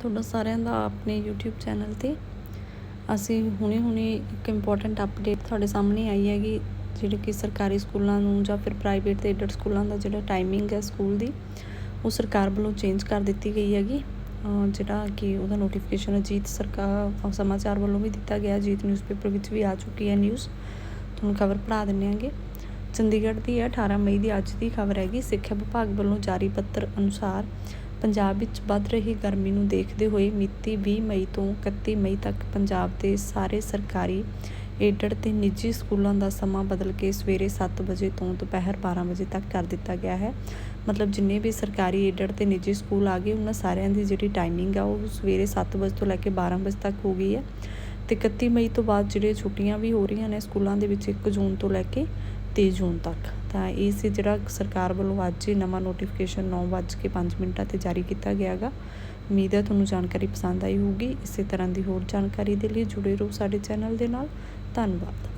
ਤੁਹਾਡਾ ਸਾਰਿਆਂ ਦਾ ਆਪਣੇ YouTube ਚੈਨਲ ਤੇ। ਅਸੀਂ ਹੁਣੇ ਹੁਣੇ ਇੱਕ ਇੰਪੋਰਟੈਂਟ ਅਪਡੇਟ ਤੁਹਾਡੇ ਸਾਹਮਣੇ ਆਈ ਹੈਗੀ, ਜਿਹੜੇ ਕਿ ਸਰਕਾਰੀ ਸਕੂਲਾਂ ਨੂੰ ਜਾਂ ਫਿਰ ਪ੍ਰਾਈਵੇਟ ਤੇ ਏਡਡ ਸਕੂਲਾਂ ਦਾ ਜਿਹੜਾ ਟਾਈਮਿੰਗ ਹੈ ਸਕੂਲ ਦੀ, ਉਹ ਸਰਕਾਰ ਵੱਲੋਂ ਚੇਂਜ ਕਰ ਦਿੱਤੀ ਗਈ ਹੈਗੀ। ਜਿਹੜਾ ਕਿ ਉਹਦਾ ਨੋਟੀਫਿਕੇਸ਼ਨ ਅਜੀਤ ਸਰਕਾਰ ਸਮਾਚਾਰ ਵੱਲੋਂ ਵੀ ਦਿੱਤਾ ਗਿਆ, ਅਜੀਤ ਨਿਊਜ਼ਪੇਪਰ ਵਿੱਚ ਵੀ ਆ ਚੁੱਕੀ ਹੈ ਨਿਊਜ਼ ਤੁਹਾਨੂੰ ਖਬਰ ਪੜ੍ਹਾ ਦਿੰਦੇ ਹਾਂਗੇ। ਚੰਡੀਗੜ੍ਹ ਦੀ ਹੈ 18 ਮਈ ਦੀ ਅੱਜ ਦੀ ਖਬਰ ਹੈਗੀ। ਸਿੱਖਿਆ ਵਿਭਾਗ ਵੱਲੋਂ ਜਾਰੀ ਪੱਤਰ ਅਨੁਸਾਰ ਪੰਜਾਬ ਵਿੱਚ ਵੱਧ ਰਹੀ ਗਰਮੀ ਨੂੰ ਦੇਖਦੇ ਹੋਏ ਮਿਤੀ 20 ਮਈ ਤੋਂ 31 ਮਈ ਤੱਕ ਪੰਜਾਬ ਦੇ ਸਾਰੇ ਸਰਕਾਰੀ ਏਡਡ ਤੇ ਨਿੱਜੀ ਸਕੂਲਾਂ ਦਾ ਸਮਾਂ ਬਦਲ ਕੇ ਸਵੇਰੇ 7 ਵਜੇ ਤੋਂ ਦੁਪਹਿਰ 12 ਵਜੇ ਤੱਕ ਕਰ ਦਿੱਤਾ ਗਿਆ ਹੈ। ਮਤਲਬ ਜਿੰਨੇ ਵੀ ਸਰਕਾਰੀ ਏਡਡ ਤੇ ਨਿੱਜੀ ਸਕੂਲ ਆ ਗਏ, ਉਹਨਾਂ ਸਾਰਿਆਂ ਦੀ ਜਿਹੜੀ ਟਾਈਮਿੰਗ ਆ, ਉਹ ਸਵੇਰੇ 7 ਵਜੇ ਤੋਂ ਲੈ ਕੇ 12 ਵਜੇ ਤੱਕ ਹੋ ਗਈ ਹੈ। ਤੇ 31 ਮਈ ਤੋਂ ਬਾਅਦ ਜਿਹੜੇ ਛੁੱਟੀਆਂ ਵੀ ਹੋ ਰਹੀਆਂ ਨੇ ਸਕੂਲਾਂ ਦੇ ਵਿੱਚ 1 ਜੂਨ ਤੋਂ ਲੈ ਕੇ 23 ਜੂਨ ਤੱਕ। ਤਾਂ ਇਹ ਸੀ ਜਿਹੜਾ ਸਰਕਾਰ ਵੱਲੋਂ ਅੱਜ ਹੀ ਨਵਾਂ ਨੋਟੀਫਿਕੇਸ਼ਨ 9:05 ਮਿੰਟਾਂ ਤੇ ਜਾਰੀ ਕੀਤਾ ਗਿਆ ਹੈਗਾ ਉਮੀਦ ਹੈ ਤੁਹਾਨੂੰ ਜਾਣਕਾਰੀ ਪਸੰਦ ਆਈ ਹੋਊਗੀ। ਇਸੇ ਤਰ੍ਹਾਂ ਦੀ ਹੋਰ ਜਾਣਕਾਰੀ ਦੇ ਲਈ ਜੁੜੇ ਰਹੋ ਸਾਡੇ ਚੈਨਲ ਦੇ ਨਾਲ। ਧੰਨਵਾਦ।